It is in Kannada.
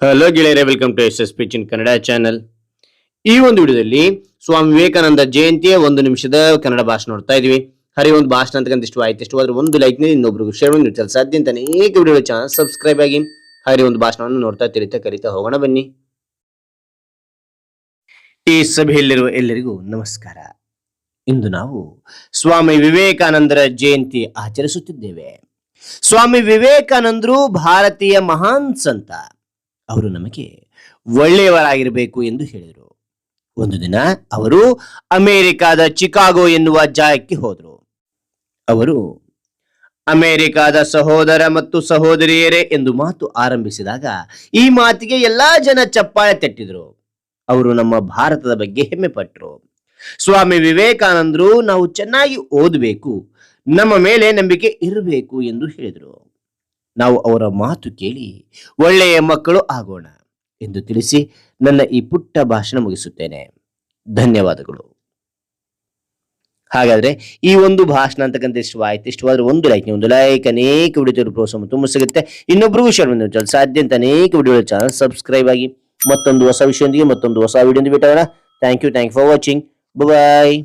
ಹಲೋ ಗೆಳೆಯರೇ welcome to S S pitch in Kannada channel ಈ ಒಂದು ವಿಡಿಯೋದಲ್ಲಿ ಸ್ವಾಮಿ ವಿವೇಕಾನಂದ ಜಯಂತಿಯ ಒಂದು ನಿಮಿಷದ ಕನ್ನಡ ಭಾಷಣ ನೋಡ್ತಾ ಇದೀವಿ ಹರಿ ಒಂದು ಭಾಷಣ ಅಂತಕ್ಕಂಥ ಇಷ್ಟು ಆಯ್ತು ಇಷ್ಟು ಆದ್ರೆ ಒಂದು ಲೈಕ್ ಇನ್ನೊಬ್ರಿಗೂ ಶೇರ್ ಮಾಡಿ ನೀಡ್ತಾರೆ ಸಾಧ್ಯ ಅಂತ ಅನೇಕ ವಿಡಿಯೋ ಚಾನಲ್ ಸಬ್ಸ್ಕ್ರೈಬ್ ಆಗಿ ಹರಿ ಒಂದು ಭಾಷಣವನ್ನು ನೋಡ್ತಾ ತಿರಿತಾ ಕರಿತಾ ಹೋಗೋಣ ಬನ್ನಿ. ಈ ಸಭೆಯಲ್ಲಿರುವ ಎಲ್ಲರಿಗೂ ನಮಸ್ಕಾರ. ಇಂದು ನಾವು ಸ್ವಾಮಿ ವಿವೇಕಾನಂದರ ಜಯಂತಿ ಆಚರಿಸುತ್ತಿದ್ದೇವೆ. ಸ್ವಾಮಿ ವಿವೇಕಾನಂದರು ಭಾರತೀಯ ಮಹಾನ್ ಸಂತ. ಅವರು ನಮಗೆ ಒಳ್ಳೆಯವರಾಗಿರಬೇಕು ಎಂದು ಹೇಳಿದರು. ಒಂದು ದಿನ ಅವರು ಅಮೆರಿಕಾದ ಚಿಕಾಗೋ ಎನ್ನುವ ಜಾಗಕ್ಕೆ ಹೋದರು. ಅವರು, ಅಮೆರಿಕಾದ ಸಹೋದರ ಮತ್ತು ಸಹೋದರಿಯರೇ ಎಂದು ಮಾತು ಆರಂಭಿಸಿದಾಗ ಈ ಮಾತಿಗೆ ಎಲ್ಲಾ ಜನ ಚಪ್ಪಾಳೆ ತಟ್ಟಿದ್ರು. ಅವರು ನಮ್ಮ ಭಾರತದ ಬಗ್ಗೆ ಹೆಮ್ಮೆ ಪಟ್ಟರು ಸ್ವಾಮಿ ವಿವೇಕಾನಂದರು, ನಾವು ಚೆನ್ನಾಗಿ ಓದಬೇಕು. ನಮ್ಮ ಮೇಲೆ ನಂಬಿಕೆ ಇರಬೇಕು ಎಂದು ಹೇಳಿದರು. ನಾವು ಅವರ ಮಾತು ಕೇಳಿ ಒಳ್ಳೆಯ ಮಕ್ಕಳು ಆಗೋಣ ಎಂದು ತಿಳಿಸಿ ನನ್ನ ಈ ಪುಟ್ಟ ಭಾಷಣ ಮುಗಿಸುತ್ತೇನೆ. ಧನ್ಯವಾದಗಳು. ಹಾಗಾದ್ರೆ ಈ ಒಂದು ಭಾಷಣ ಅಂತಕ್ಕಂಥ ಇಷ್ಟವಾಯ್ತು. ಇಷ್ಟವಾದ್ರೆ ಒಂದು ಲೈಕ್ ಒಂದು ಲೈಕ್ ಅನೇಕ ವಿಡಿಯೋ ಪ್ರೋತ್ಸಾಹ ತುಂಬ ಸಿಗುತ್ತೆ. ಇನ್ನೊಬ್ರಿಗೂ ಶೇರ್ ಮಾಡಿ ಸಾಧ್ಯ ಅಂತ ಅನೇಕ ವಿಡಿಯೋ ಚಾನಲ್ ಸಬ್ಸ್ಕ್ರೈಬ್ ಆಗಿ ಮತ್ತೊಂದು ಹೊಸ ವಿಷಯದೊಂದಿಗೆ ಮತ್ತೊಂದು ಹೊಸ video ಬಿಟ್ಟೋಣ thank you thank for watching bye